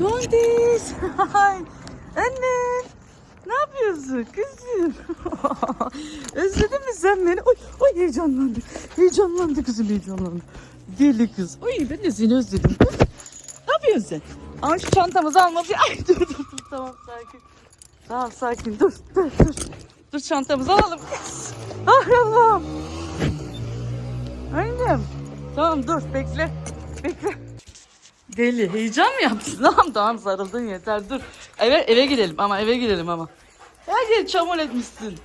Tontis. Ay, Anne. Ne yapıyorsun kızım? Özledin mi sen beni? Oy, oy heyecanlandı. Heyecanlandı kızım heyecanlandı. Deli kız. Oy ben de seni özledim. Ne yapıyorsun sen? Ama şu çantamızı almalıyız. Ay dur dur dur tamam sakin. Tamam sakin dur dur dur. Dur çantamızı alalım kız. Ay Allah'ım. Annem. Tamam dur bekle. Bekle. Deli heyecan mı yaptın? Tamam tamam sarıldın yeter dur. Eve eve gidelim ama eve gidelim ama. Her yeri çamur etmişsin.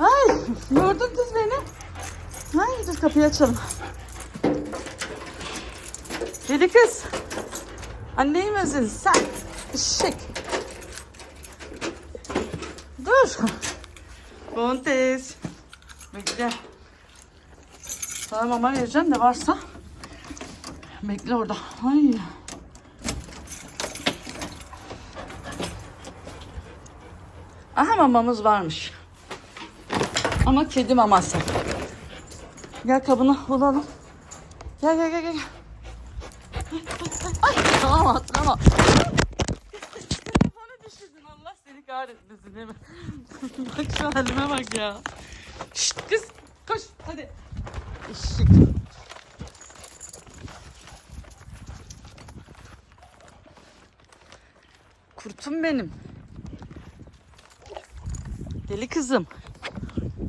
Ay gördün kız beni. Ay dur kapıyı açalım. Deli kız. Anneyi mi özledin sen? Eşek. Dur. Kontes. Bekle. Sana mama vereceğim ne varsa. Bekle orada. Ay. Aha mamamız varmış. Ama kedi maması. Gel kabını bulalım. Gel gel gel gel. Ay. Tamam atlama. Telefonu düşürdün Allah seni kahretmesin değil mi? bak şu halime bak ya. Şşt kız koş hadi. Eşek. Kurtum benim. Deli kızım.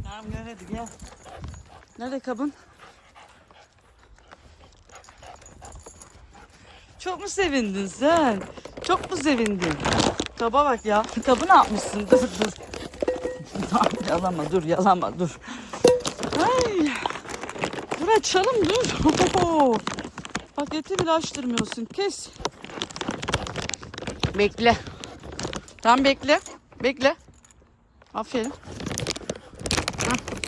Tamam gel hadi gel. Nerede kabın? Çok mu sevindin sen? Çok mu sevindin? Kaba bak ya. Kabı ne yapmışsın? Dur dur. Yalama dur yalama dur. Ay. Dur açalım dur. Oho. Paketi bile açtırmıyorsun. Kes. Bekle. Tam bekle. Bekle. Aferin. Hah.